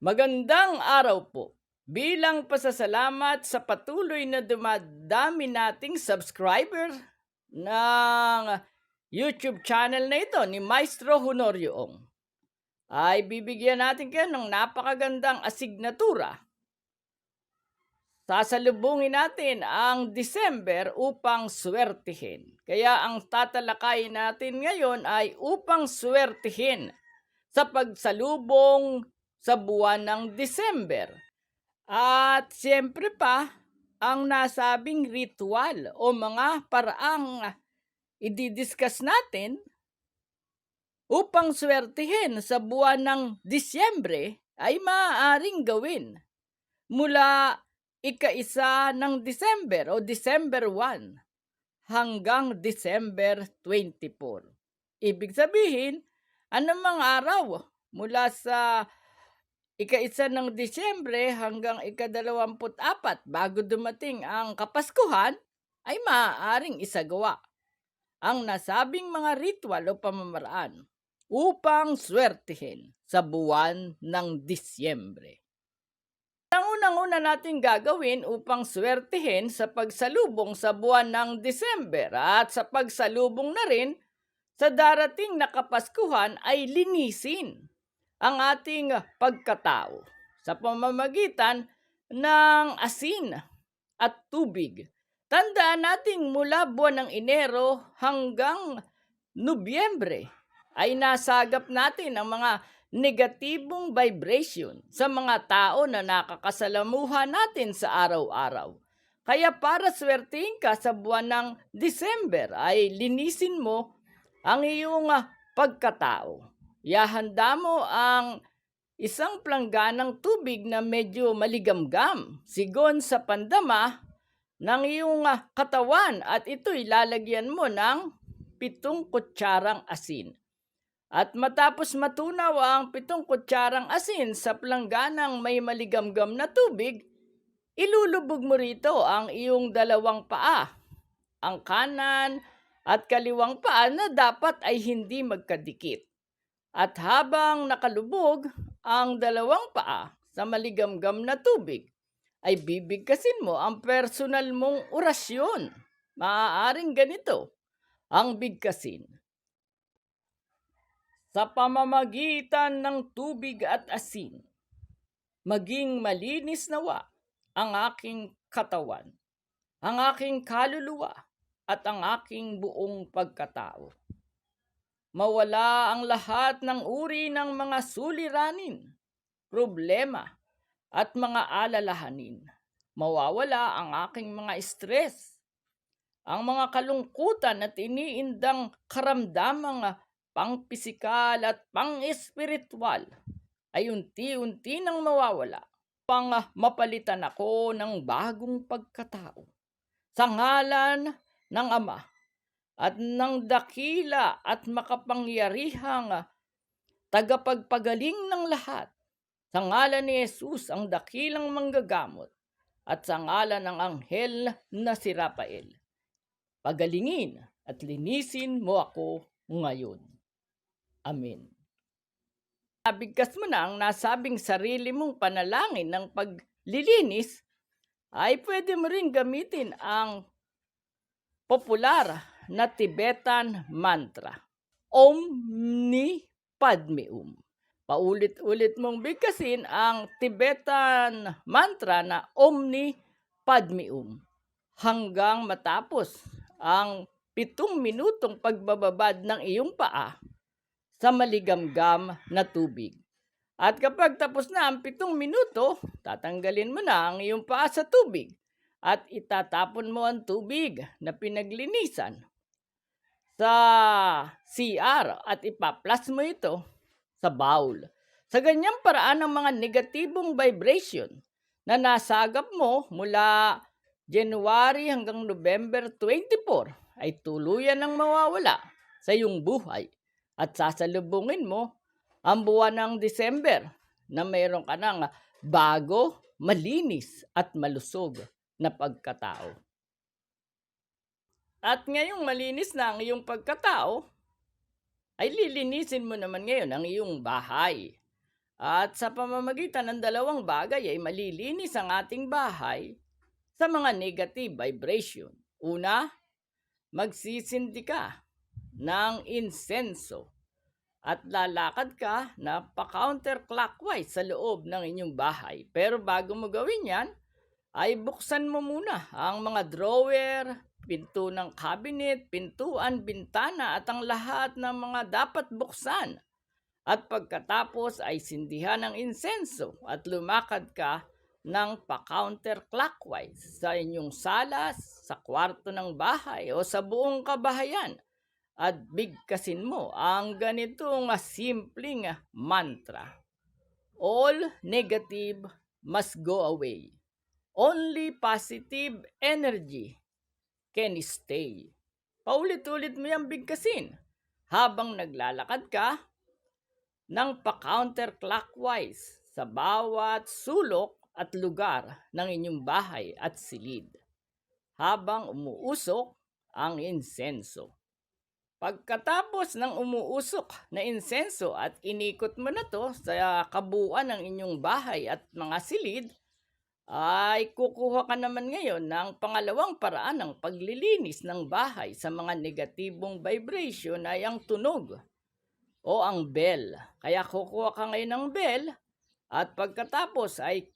Magandang araw po. Bilang pasasalamat sa patuloy na dumadami nating subscriber ng YouTube channel na ito ni Maestro Honorio Ong, ay bibigyan natin kayo ng napakagandang asignatura. Sasalubungin natin ang December upang swertihin. Kaya ang tatalakayin natin ngayon ay upang swertihin sa pagsalubong sa buwan ng December. At siyempre pa, ang nasabing ritual o mga paraang ididiscuss natin upang swertihin sa buwan ng Disyembre ay maaaring gawin mula ika-isa ng December o December 1 hanggang December 24. Ibig sabihin, anong mga araw mula sa ika-isa ng Disyembre hanggang ika-dalawamput apat bago dumating ang Kapaskuhan ay maaaring isagawa ang nasabing mga ritual o pamamaraan upang swertihin sa buwan ng Disyembre. Ang unang-una natin gagawin upang swertihin sa pagsalubong sa buwan ng December at sa pagsalubong na rin sa darating na Kapaskuhan ay linisin ang ating pagkatao sa pamamagitan ng asin at tubig. Tandaan nating mula buwan ng Enero hanggang Nobyembre ay nasagap natin ang mga negatibong vibration sa mga tao na nakakasalamuha natin sa araw-araw. Kaya para swertihin ka sa buwan ng December ay linisin mo ang iyong pagkatao. Yahanda mo ang isang plangganang tubig na medyo maligamgam, sigon sa pandama ng iyong ah, katawan at ito ilalagyan mo ng pitong kutsarang asin. At matapos matunaw ang pitong kutsarang asin sa plangganang may maligamgam na tubig, ilulubog mo rito ang iyong dalawang paa, ang kanan at kaliwang paa na dapat ay hindi magkadikit. At habang nakalubog ang dalawang paa sa maligamgam na tubig, ay bibigkasin mo ang personal mong orasyon. Maaaring ganito ang bigkasin sa pamamagitan ng tubig at asin, maging malinis nawa ang aking katawan, ang aking kaluluwa, at ang aking buong pagkatao. Mawala ang lahat ng uri ng mga suliranin, problema, at mga alalahanin. Mawawala ang aking mga stress, ang mga kalungkutan at iniindang karamdamang pang-pisikal at pang-espiritual ay unti-unti nang mawawala pang mapalitan ako ng bagong pagkatao. Sa ngalan ng Ama at ng dakila at makapangyarihang tagapagpagaling ng lahat. Sa ngalan ni Jesus ang dakilang manggagamot at sa ngalan ng anghel na si Rafael. Pagalingin at linisin mo ako ngayon. Amen. Nabigkas mo na ang nasabing sarili mong panalangin ng paglilinis, ay pwede mo rin gamitin ang popular na Tibetan mantra, Om Ni Padme Um. Paulit-ulit mong bigkasin ang Tibetan mantra na Om Ni Padme Um hanggang matapos ang pitong minutong pagbababad ng iyong paa sa maligamgam na tubig. At kapag tapos na ang pitong minuto, tatanggalin mo na ang iyong paa sa tubig at itatapon mo ang tubig na pinaglinisan sa CR at ipaplas mo ito sa bowl. Sa ganyang paraan ng mga negatibong vibration na nasagap mo mula January hanggang November 24 ay tuluyan ng mawawala sa iyong buhay at sasalubungin mo ang buwan ng December na mayroon ka ng bago, malinis at malusog na pagkatao. At ngayong malinis na ang iyong pagkatao, ay lilinisin mo naman ngayon ang iyong bahay. At sa pamamagitan ng dalawang bagay ay malilinis ang ating bahay sa mga negative vibration. Una, magsisindi ka ng insenso at lalakad ka na pa-counterclockwise sa loob ng inyong bahay. Pero bago mo gawin yan, ay buksan mo muna ang mga drawer, pinto ng cabinet, pintuan, bintana at ang lahat ng mga dapat buksan. At pagkatapos ay sindihan ng insenso at lumakad ka ng pa-counterclockwise sa inyong salas, sa kwarto ng bahay o sa buong kabahayan at bigkasin mo ang ganitong simpleng mantra. All negative must go away. Only positive energy can stay. Paulit-ulit mo yung bigkasin habang naglalakad ka ng pa-counterclockwise sa bawat sulok at lugar ng inyong bahay at silid habang umuusok ang insenso. Pagkatapos ng umuusok na insenso at inikot mo na to sa kabuuan ng inyong bahay at mga silid, ay kukuha ka naman ngayon ng pangalawang paraan ng paglilinis ng bahay sa mga negatibong vibration ay ang tunog o ang bell. Kaya kukuha ka ngayon ng bell at pagkatapos ay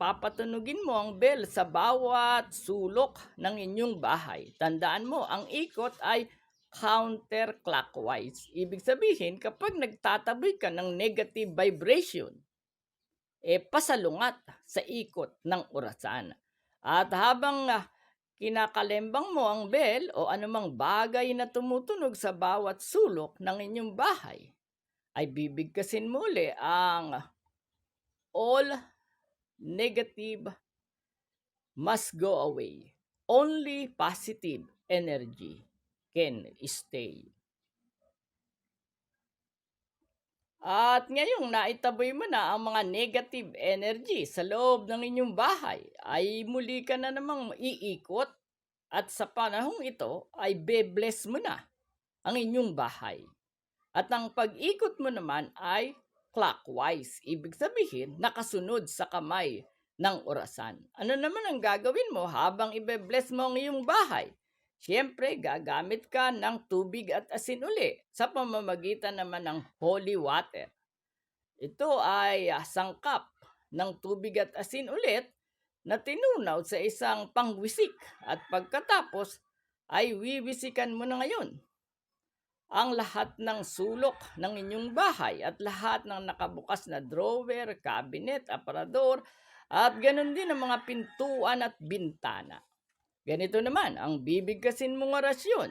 papatunugin mo ang bell sa bawat sulok ng inyong bahay. Tandaan mo, ang ikot ay counterclockwise. Ibig sabihin, kapag nagtataboy ka ng negative vibration, eh pasalungat sa ikot ng orasan. At habang uh, kinakalembang mo ang bell o anumang bagay na tumutunog sa bawat sulok ng inyong bahay, ay bibigkasin muli ang all negative must go away. Only positive energy can stay. At ngayong naitaboy mo na ang mga negative energy sa loob ng inyong bahay, ay muli ka na namang iikot at sa panahong ito ay be-bless mo na ang inyong bahay. At ang pag-ikot mo naman ay clockwise. Ibig sabihin, nakasunod sa kamay ng orasan. Ano naman ang gagawin mo habang ibe-bless mo ang iyong bahay? Siyempre, gagamit ka ng tubig at asin uli sa pamamagitan naman ng holy water. Ito ay uh, sangkap ng tubig at asin ulit na tinunaw sa isang pangwisik at pagkatapos ay wiwisikan mo na ngayon ang lahat ng sulok ng inyong bahay at lahat ng nakabukas na drawer, cabinet, aparador at ganun din ang mga pintuan at bintana. Ganito naman ang bibigkasin mong orasyon.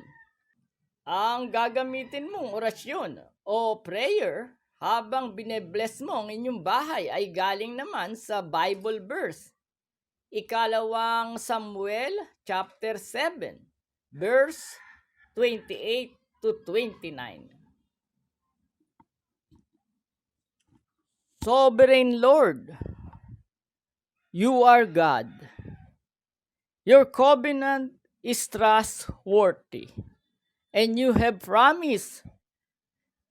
Ang gagamitin mong orasyon o prayer habang binebless mo ang inyong bahay ay galing naman sa Bible verse. Ikalawang Samuel chapter 7 verse 28 to 29. Sovereign Lord, you are God Your covenant is trustworthy, and you have promised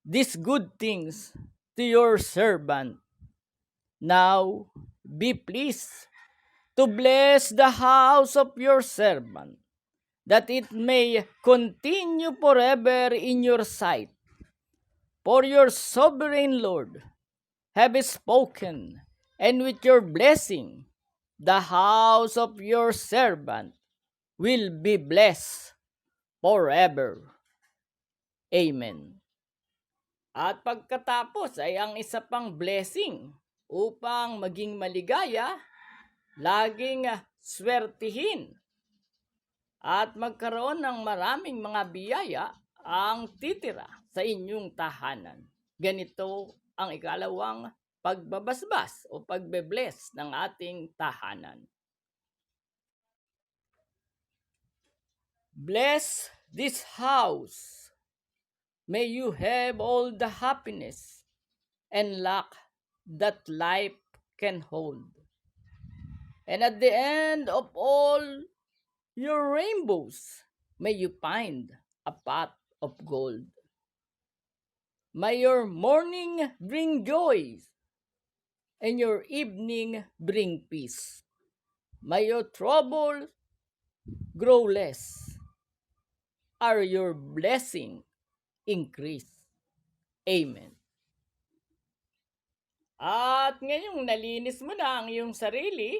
these good things to your servant. Now be pleased to bless the house of your servant, that it may continue forever in your sight. For your sovereign Lord have spoken, and with your blessing the house of your servant will be blessed forever. Amen. At pagkatapos ay ang isa pang blessing upang maging maligaya, laging swertihin at magkaroon ng maraming mga biyaya ang titira sa inyong tahanan. Ganito ang ikalawang pagbabasbas o pagbe-bless ng ating tahanan. Bless this house. May you have all the happiness and luck that life can hold. And at the end of all your rainbows, may you find a pot of gold. May your morning bring joys and your evening bring peace. May your trouble grow less, are your blessing increase. Amen. At ngayong nalinis mo na ang iyong sarili,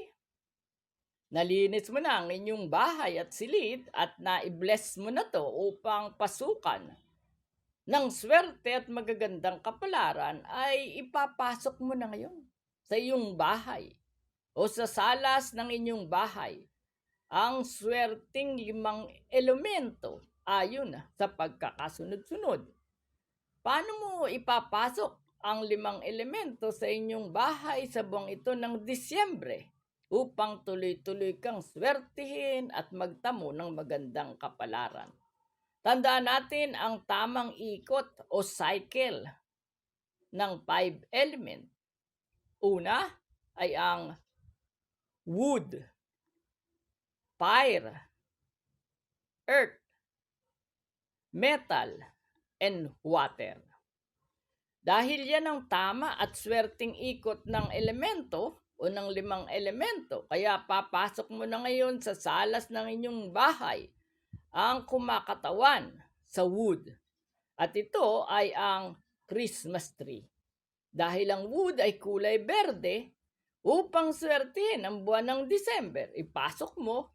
nalinis mo na ang inyong bahay at silid at na-bless mo na to upang pasukan ng swerte at magagandang kapalaran ay ipapasok mo na ngayon sa iyong bahay o sa salas ng inyong bahay ang swerting limang elemento ayon sa pagkakasunod-sunod. Paano mo ipapasok ang limang elemento sa inyong bahay sa buwang ito ng Disyembre upang tuloy-tuloy kang swertihin at magtamo ng magandang kapalaran. Tandaan natin ang tamang ikot o cycle ng five element. Una ay ang wood, fire, earth, metal, and water. Dahil yan ang tama at swerting ikot ng elemento o ng limang elemento, kaya papasok mo na ngayon sa salas ng inyong bahay ang kumakatawan sa wood. At ito ay ang Christmas tree. Dahil ang wood ay kulay berde, upang swertihin ang buwan ng December, ipasok mo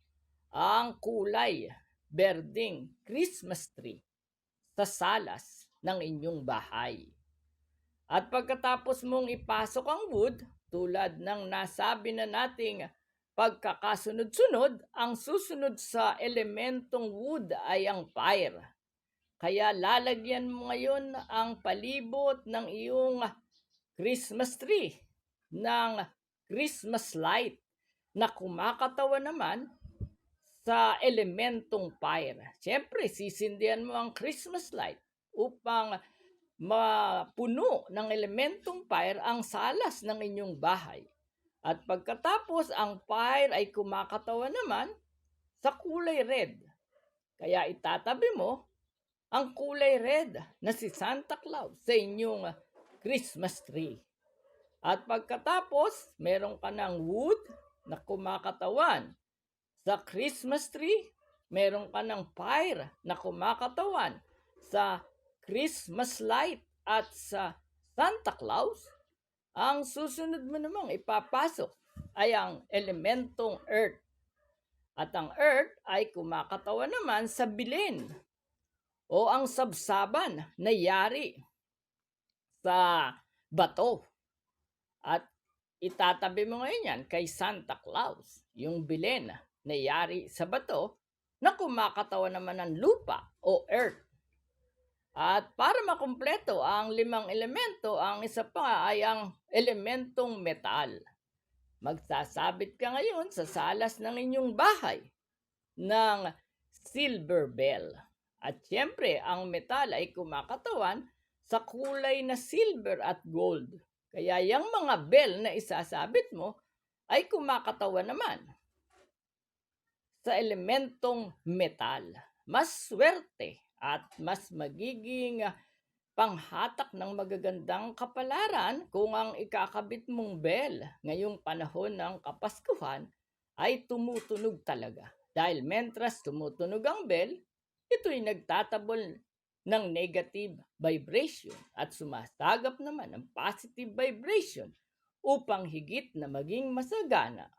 ang kulay berding Christmas tree sa salas ng inyong bahay. At pagkatapos mong ipasok ang wood, tulad ng nasabi na nating pagkakasunod-sunod, ang susunod sa elementong wood ay ang fire. Kaya lalagyan mo ngayon ang palibot ng iyong Christmas tree ng Christmas light na kumakatawa naman sa elementong fire. Siyempre, sisindihan mo ang Christmas light upang mapuno ng elementong fire ang salas ng inyong bahay. At pagkatapos, ang fire ay kumakatawa naman sa kulay red. Kaya itatabi mo ang kulay red na si Santa Claus sa inyong Christmas tree. At pagkatapos, meron ka ng wood na kumakatawan. Sa Christmas tree, meron ka ng fire na kumakatawan. Sa Christmas light at sa Santa Claus, ang susunod mo namang ipapasok ay ang elementong earth. At ang earth ay kumakatawa naman sa bilin o ang sabsaban na yari sa bato. At itatabi mo ngayon yan kay Santa Claus, yung bilin na yari sa bato na kumakatawa naman ng lupa o earth. At para makumpleto ang limang elemento, ang isa pa ay ang elementong metal. Magsasabit ka ngayon sa salas ng inyong bahay ng silver bell. At siyempre, ang metal ay kumakatawan sa kulay na silver at gold. Kaya yung mga bell na isasabit mo ay kumakatawan naman sa elementong metal. Mas swerte at mas magiging panghatak ng magagandang kapalaran kung ang ikakabit mong bell ngayong panahon ng Kapaskuhan ay tumutunog talaga. Dahil mentras tumutunog ang bell, ito'y nagtatabol ng negative vibration at sumasagap naman ng positive vibration upang higit na maging masagana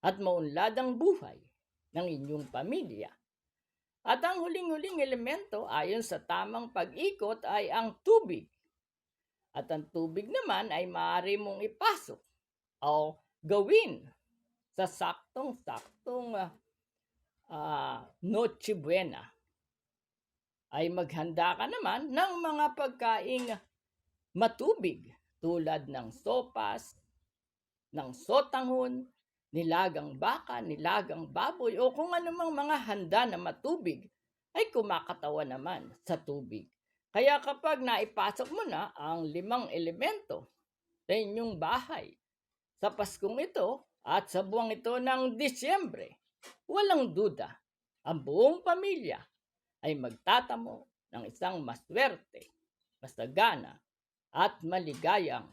at maunlad ang buhay ng inyong pamilya at ang huling-huling elemento ayon sa tamang pag-ikot ay ang tubig. At ang tubig naman ay maaari mong ipasok o gawin sa saktong-saktong uh, uh, Noche Buena. Ay maghanda ka naman ng mga pagkaing matubig tulad ng sopas, ng sotanghon, nilagang baka, nilagang baboy o kung anumang mga handa na matubig ay kumakatawa naman sa tubig. Kaya kapag naipasok mo na ang limang elemento sa inyong bahay sa Paskong ito at sa buwang ito ng Disyembre, walang duda, ang buong pamilya ay magtatamo ng isang maswerte, masagana at maligayang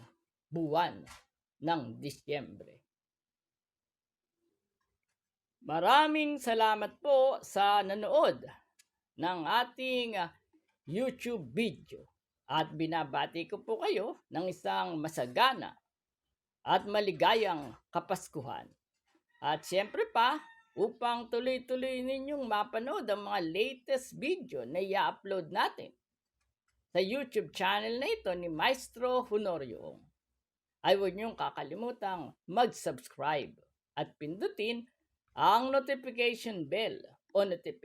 buwan ng Disyembre. Maraming salamat po sa nanood ng ating YouTube video at binabati ko po kayo ng isang masagana at maligayang kapaskuhan. At siyempre pa, upang tuloy-tuloy ninyong mapanood ang mga latest video na i-upload natin sa YouTube channel na ito ni Maestro Honorio, ay huwag niyong kakalimutang mag-subscribe at pindutin ang notification bell o notification